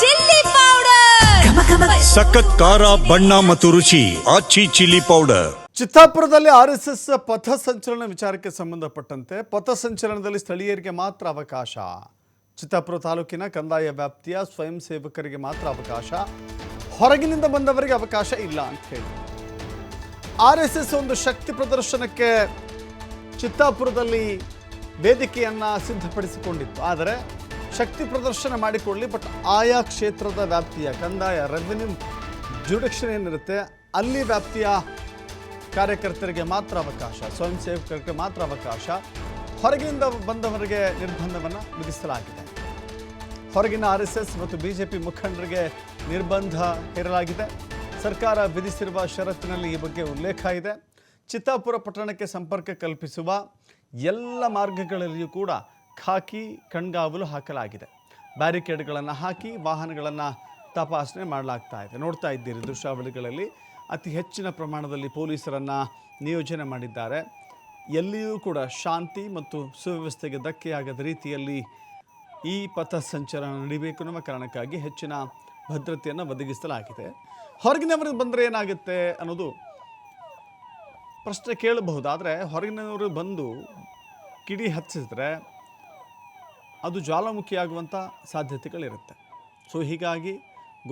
Chilli powder. ಸಖತ್ ಖಾರ ಬಣ್ಣ ಮತ್ತು ರುಚಿ ಆಚಿ ಚಿಲ್ಲಿ ಪೌಡರ್. ಚಿತ್ತಾಪುರದಲ್ಲಿ ಆರ್ ಎಸ್ ಎಸ್ ಪಥಸಂಚಲನ ವಿಚಾರಕ್ಕೆ ಸಂಬಂಧಪಟ್ಟಂತೆ ಪಥ ಸಂಚಲನದಲ್ಲಿ ಸ್ಥಳೀಯರಿಗೆ ಮಾತ್ರ ಅವಕಾಶ. ಚಿತ್ತಾಪುರ ತಾಲೂಕಿನ ಕಂದಾಯ ವ್ಯಾಪ್ತಿಯ ಸ್ವಯಂ ಸೇವಕರಿಗೆ ಮಾತ್ರ ಅವಕಾಶ. ಹೊರಗಿನಿಂದ ಬಂದವರಿಗೆ ಅವಕಾಶ ಇಲ್ಲ ಅಂತ ಹೇಳಿ. ಆರ್ ಎಸ್ ಎಸ್ ಒಂದು ಶಕ್ತಿ ಪ್ರದರ್ಶನಕ್ಕೆ ಚಿತ್ತಾಪುರದಲ್ಲಿ ವೇದಿಕೆಯನ್ನ ಸಿದ್ಧಪಡಿಸಿಕೊಂಡಿತ್ತು. ಆದರೆ ಶಕ್ತಿ ಪ್ರದರ್ಶನ ಮಾಡಿಕೊಳ್ಳಿ ಬಟ್ ಆಯಾ ಕ್ಷೇತ್ರದ ವ್ಯಾಪ್ತಿಯ ಕಂದಾಯ ರೆವೆನ್ಯೂ ಜುಡಿಕ್ಷನ್ ಏನಿರುತ್ತೆ, ಅಲ್ಲಿ ವ್ಯಾಪ್ತಿಯ ಕಾರ್ಯಕರ್ತರಿಗೆ ಮಾತ್ರ ಅವಕಾಶ, ಸ್ವಯಂ ಸೇವಕರಿಗೆ ಮಾತ್ರ ಅವಕಾಶ. ಹೊರಗಿನಿಂದ ಬಂದವರಿಗೆ ನಿರ್ಬಂಧವನ್ನು ವಿಧಿಸಲಾಗಿದೆ. ಹೊರಗಿನ ಆರ್ ಮತ್ತು ಬಿಜೆಪಿ ಮುಖಂಡರಿಗೆ ನಿರ್ಬಂಧ ಹೇರಲಾಗಿದೆ. ಸರ್ಕಾರ ವಿಧಿಸಿರುವ ಷರತ್ತಿನಲ್ಲಿ ಈ ಬಗ್ಗೆ ಉಲ್ಲೇಖ ಇದೆ. ಚಿತ್ತಾಪುರ ಪಟ್ಟಣಕ್ಕೆ ಸಂಪರ್ಕ ಕಲ್ಪಿಸುವ ಎಲ್ಲ ಮಾರ್ಗಗಳಲ್ಲಿಯೂ ಕೂಡ ಖಾಕಿ ಕಣ್ಗಾವಲು ಹಾಕಲಾಗಿದೆ. ಬ್ಯಾರಿಕೇಡ್ಗಳನ್ನು ಹಾಕಿ ವಾಹನಗಳನ್ನು ತಪಾಸಣೆ ಮಾಡಲಾಗ್ತಾ ಇದೆ. ನೋಡ್ತಾ ಇದ್ದೀರಿ ದೃಶ್ಯಾವಳಿಗಳಲ್ಲಿ ಅತಿ ಹೆಚ್ಚಿನ ಪ್ರಮಾಣದಲ್ಲಿ ಪೊಲೀಸರನ್ನು ನಿಯೋಜನೆ ಮಾಡಿದ್ದಾರೆ. ಎಲ್ಲಿಯೂ ಕೂಡ ಶಾಂತಿ ಮತ್ತು ಸುವ್ಯವಸ್ಥೆಗೆ ಧಕ್ಕೆಯಾಗದ ರೀತಿಯಲ್ಲಿ ಈ ಪಥ ಸಂಚಾರ ನಡೀಬೇಕು ಅನ್ನುವ ಕಾರಣಕ್ಕಾಗಿ ಹೆಚ್ಚಿನ ಭದ್ರತೆಯನ್ನು ಒದಗಿಸಲಾಗಿದೆ. ಹೊರಗಿನವರು ಬಂದರೆ ಏನಾಗುತ್ತೆ ಅನ್ನೋದು ಪ್ರಶ್ನೆ ಕೇಳಬಹುದಾದರೆ ಹೊರಗಿನವರು ಬಂದು ಕಿಡಿ ಹಚ್ಚಿದ್ರೆ ಅದು ಜ್ವಾಲಾಮುಖಿಯಾಗುವಂಥ ಸಾಧ್ಯತೆಗಳಿರುತ್ತೆ. ಸೊ ಹೀಗಾಗಿ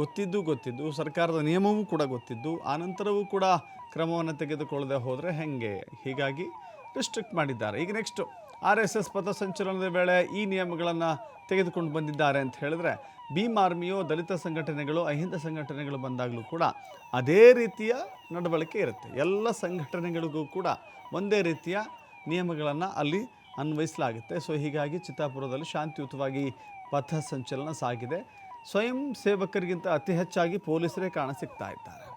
ಗೊತ್ತಿದ್ದು ಗೊತ್ತಿದ್ದು, ಸರ್ಕಾರದ ನಿಯಮವೂ ಕೂಡ ಗೊತ್ತಿದ್ದು ಆನಂತರವೂ ಕೂಡ ಕ್ರಮವನ್ನು ತೆಗೆದುಕೊಳ್ಳದೆ ಹೋದರೆ ಹೆಂಗೆ? ಹೀಗಾಗಿ ರಿಸ್ಟ್ರಿಕ್ಟ್ ಮಾಡಿದ್ದಾರೆ. ಈಗ ನೆಕ್ಸ್ಟು ಆರ್ ಎಸ್ ಎಸ್ ಪಥಸಂಚಲನದ ವೇಳೆ ಈ ನಿಯಮಗಳನ್ನು ತೆಗೆದುಕೊಂಡು ಬಂದಿದ್ದಾರೆ ಅಂತ ಹೇಳಿದ್ರೆ, ಭೀಮ್ ಆರ್ಮಿಯೋ, ದಲಿತ ಸಂಘಟನೆಗಳು, ಅಹಿಂದ ಸಂಘಟನೆಗಳು ಬಂದಾಗಲೂ ಕೂಡ ಅದೇ ರೀತಿಯ ನಡವಳಿಕೆ ಇರುತ್ತೆ. ಎಲ್ಲ ಸಂಘಟನೆಗಳಿಗೂ ಕೂಡ ಒಂದೇ ರೀತಿಯ ನಿಯಮಗಳನ್ನು ಅಲ್ಲಿ ಅನ್ವಯಿಸಲಾಗುತ್ತೆ. ಸೊ ಹೀಗಾಗಿ ಚಿತ್ತಾಪುರದಲ್ಲಿ ಶಾಂತಿಯುತವಾಗಿ ಪಥ ಸಂಚಲನ ಸಾಗಿದೆ. ಸ್ವಯಂ ಸೇವಕರಿಗಿಂತ ಅತಿ ಹೆಚ್ಚಾಗಿ ಪೊಲೀಸರೇ ಕಾಣ ಸಿಗ್ತಾ ಇದ್ದಾರೆ.